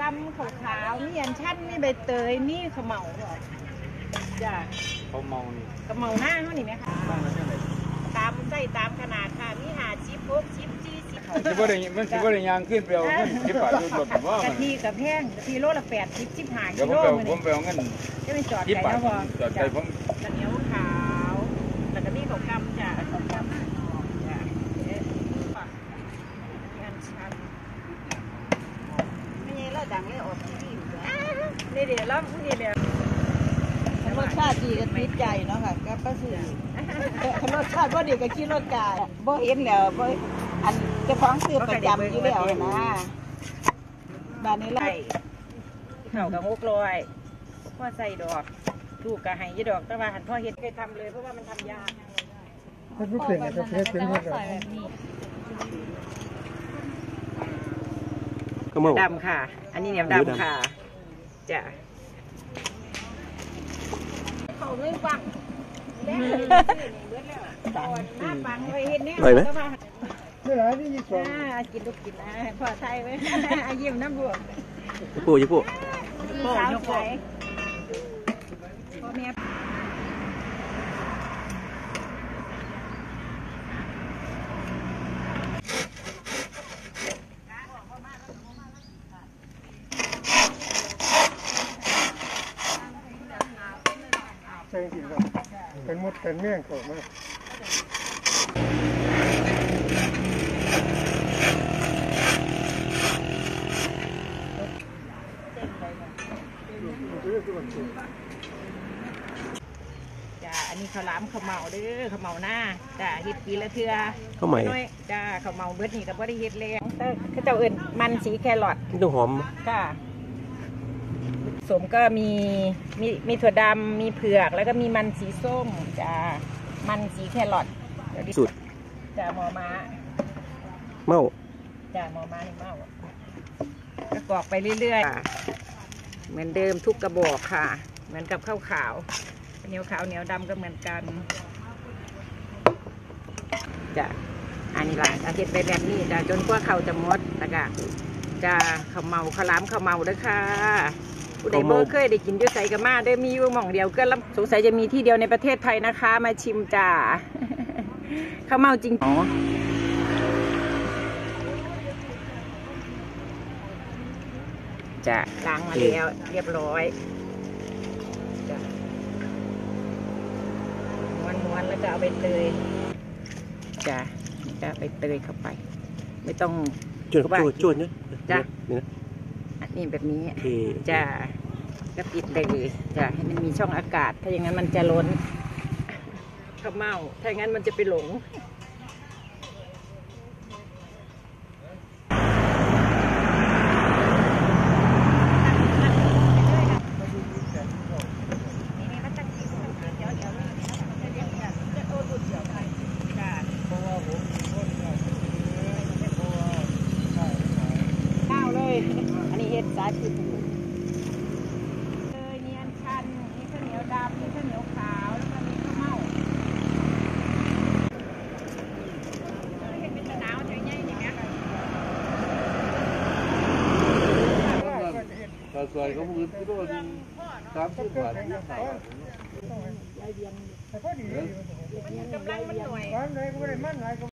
กำขาวขาวๆมีอันชันมีใบเตยมีขาวเหมาจ้ะเขาเมานี่ขาวเหมาหน้าเขานี่ไหมคะบ้านละเท่าไหร่ตามใส่ตามขนาดค่ะมีหาชิปพกชิปจี้สิบสิบ่ได้มันสิบ่ได้ยางขึ้นไปเอาเงินสิบบาทดูรถว่ามักะนทิกับแพงกะทิโลละแปดสิบสิบห้าเดี๋ยกิวผมโลไปเอามื้อผมนี้ไปเอาเงินจะไม่จอดสิบไก่บาทนะพอจอดใจผมกระเหนียวขาวแล้วก็มีขาวกำจ้ะขาวกำจ้ะเอ๊ะงานชัน ไม่ใช่เรา ดังเลยออกทีวีนี่เดี๋ยวรอบนี่เดี๋ยวรสชาติดีก็ติดใจเนาะค่ะก็ป้าสื่อรสชาติบ่ดีก็ขี้รสกายบ่เห็นแล้วบ่อันเจ้าของซื้อประจำอยู่แล้วนะบ้านนี้เราใส่เข่ากับมุกลอยพ่อใส่ดอกลูกกะไห้ยี่ดอกแต่ว่าหันพ่อเฮ็ดเคยทำเลยเพราะว่ามันทำยากมันบ่เป็นนะครับเฮ็ดเป็นหมด แล้วก็เมาดำค่ะ อันนี้เนี่ยหรือดำดำค่ะจ้ะเขาไม่ฟังแล้วเบิดแล้วตอนหน้าปังไว้เฮ็ดเนี่ยอร่อยไหมนี่หลายนี่ยี่สองอ่ากินลูกกินนะพ่อไทยไว้อายิ้มน้ำบวกญี่ปุ่นญี่ปุ่นสาวใสพ่อแม่ ใช่จริงครับ เป็นมดเป็นแม่งเข้ามาจ้าอันนี้ข้าวหลามข้าวเหมาเด้อข้าวเหมาหน้าจ้าเฮ็ดปีละเทื่อข้าวใหม่น้อยจ้าข้าวเหมาเบิดนี่ก็บ่ได้เฮ็ดแล้วแต่เขาเจ้าเอิ้นมันสีแครอทนี่ต้องหอมค่ะ สมก็มีมีมีถั่วดำมีเผือกแล้วก็มีมันสีส้มจ้ามันสีแครอทเดี๋ยวดิสุดจ้าหมอม้าเมาจ้าหมอม้านี่เมาก็กรอกไปเรื่อยๆ เหมือนเดิมทุกกระบอกค่ะ เหมือนกับข้าวขาวเหนียวขาวเหนียวดำก็เหมือนกันจ้ะอันนี้ล่ะอาทิตย์ไปแบบนี้จ้ะจนกว่าเขาจะหมดแล้วก็จะข้าวเมาข้าวหล้ามข้าวเมาเด้อค่ะ ผู้ใดบ่เคยได้กินอยุ่ใส่กับมาได้อมีอยู่หม่องเดียวก็ลำสงสัยจะมีที่เดียวในประเทศไทยนะคะ มาชิมจ้าข้าวเมาจริงอ๋อจะล้างมาแล้วเรียบร้อยจะม้วนๆแล้วก็เอาไปเตยจะจะเอาไปเตยเข้าไป ไม่ต้องจวนครับจวนจวนเนี่ยจ้ะ นี่นะอันนี้แบบนี้โอเคจะก็ปิดเลยจะให้มันมีช่องอากาศ ถ้าอย่างนั้นมันจะล้นข้าวเม่าถ้าอย่างนั้นมันจะไปหลง ข้าวเลย อันนี้เห็ดสายผูเลยมีอันชัน มีข้าวเหนียวดำ มีข้าวเหนียวขาว แล้วก็มีข้าวเม่าเห็ดเป็นตะนาวใหญ่ๆอย่างเงี้ย ตาซอยเขามือที่โดนสามสิบบาทนี่ขายแต่พอดีกำลังมันหน่วย